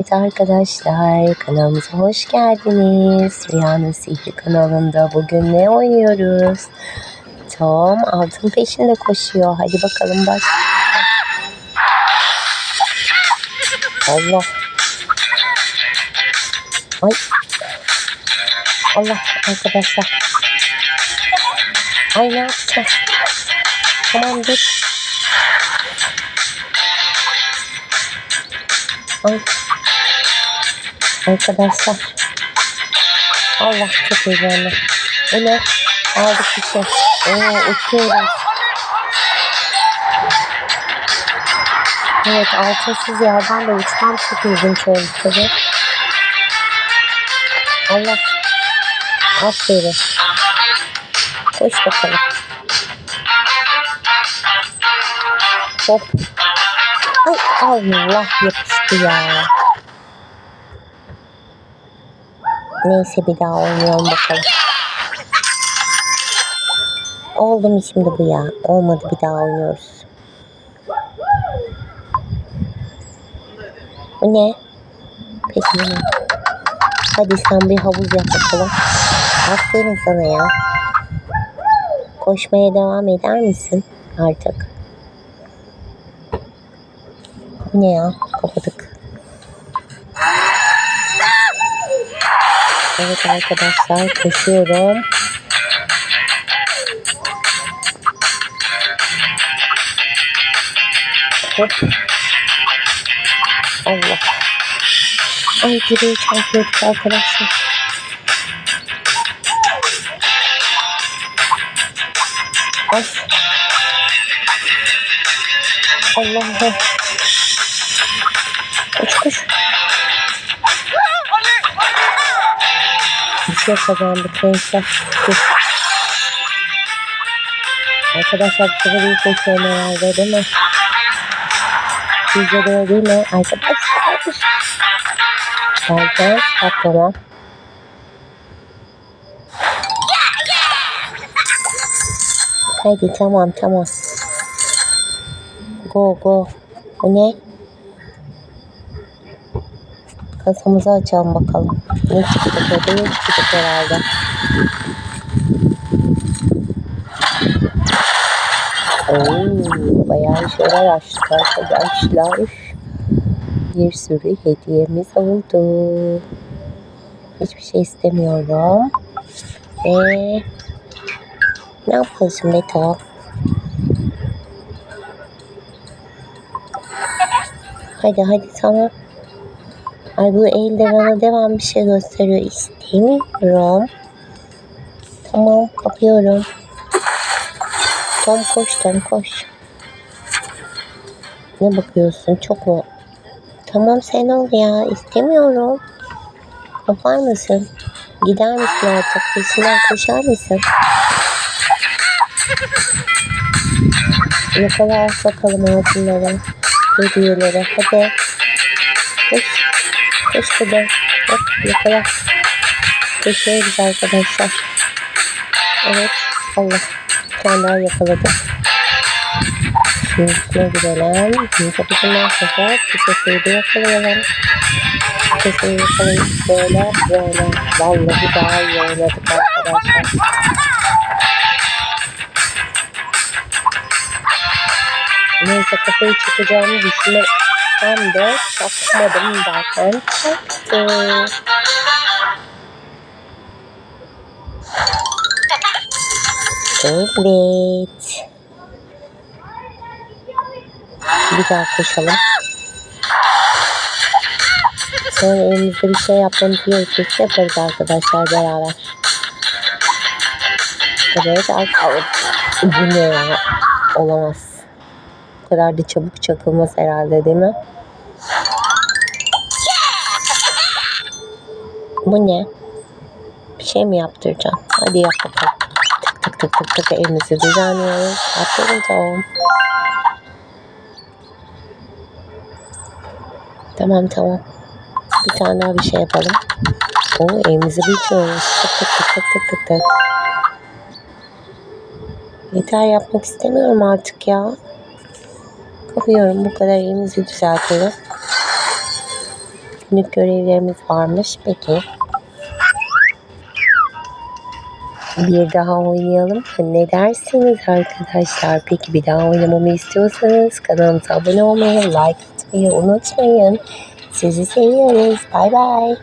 Evet arkadaşlar kanalımıza hoş geldiniz. Rüyanın Sihri kanalında bugün ne oynuyoruz? Tom altın peşinde koşuyor. Hadi bakalım baş. Allah. Ay. Allah arkadaşlar. Ay ne yapacağız? Tamam dur. Ay. Arkadaşlar. Allah çok heyecanlı. Ne? Aldık bir şey. Oo uçuyoruz. Evet altınsız yerden de uçmam çok ilginç oldu tabii. Allah. Aferin. Koş bakalım. Hop. Ay Allah yapıştı ya. Neyse bir daha oynayalım bakalım. Oldu mu şimdi bu ya? Olmadı bir daha oynuyoruz. Bu ne? Peki ne? Hadi sen bir havuz yap bakalım. Aferin sana ya. Koşmaya devam eder misin artık? Bu ne ya? Kapadık. Evet arkadaşlar koşuyorum. Hop. Allah. Ay direğe çarpıyorduk arkadaşlar. Ay. Allah'ım. Koş koş. Şey kazandık gençler. Dur. Arkadaşlar bu sefer iyi koşuyorum herhalde değil mi? Sizce de öyle değil mi? Arkadaşlar. Derken patlama. Haydi tamam tamam. Go go. Bu ne? Kasamızı açalım bakalım. Ne çıktı böyle? Ne çıktı herhalde. Oo, bayağı şeyler açtık arkadaşlar. Bir sürü hediyemiz oldu. Hiçbir şey istemiyorum. Ve ne şimdi tamam. Hadi hadi tamam. Ay bu elde bana devam bir şey gösteriyor. İstemiyorum. Tamam kapıyorum. Tom koş Tom koş. Ne bakıyorsun çok mu? Tamam sen ol ya istemiyorum. Kapar mısın? Gider misin artık? Peşinden koşar mısın? Yakala bakalım altınları. Hediyeleri. Hadi. Koş. Koş hadi. Hop yakala. Koşuyoruz arkadaşlar. Evet. Allah. Bir tane daha yakaladı. Şimdi üstüne girelim. Şimdi kapısından sonra küpeseyi de yakalayalım. Küpeseyi yakalayıp böyle böyle. Vallahi daha iyi oynadık arkadaşlar. Neyse kafayı çıkacağımı düşünmem de çakmadım derken çaktı. Evet. Bir daha koşalım. Sonra elimizde bir şey yapmamız gerekirse yaparız arkadaşlar beraber. Evet arkadaşlar. Bu ne ya? Olamaz. Kadar da çabuk çakılmaz herhalde değil mi? Bu ne? Bir şey mi yaptıracağım? Hadi yap bakalım. Tık tık tık tık tık elimizi düzenliyoruz. Aferin tamam. Tamam tamam. Bir tane daha bir şey yapalım. O elimizi büyütüyoruz. Tık tık tık tık tık tık tık. Yeter yapmak istemiyorum artık ya. Kapıyorum bu kadar elimizi düzeltelim. günlük görevlerimiz varmış. Peki. Bir daha oynayalım? Ne dersiniz arkadaşlar? Peki bir daha oynamamı istiyorsanız kanalımıza abone olmayı, like atmayı unutmayın. Sizi seviyoruz. Bay bay.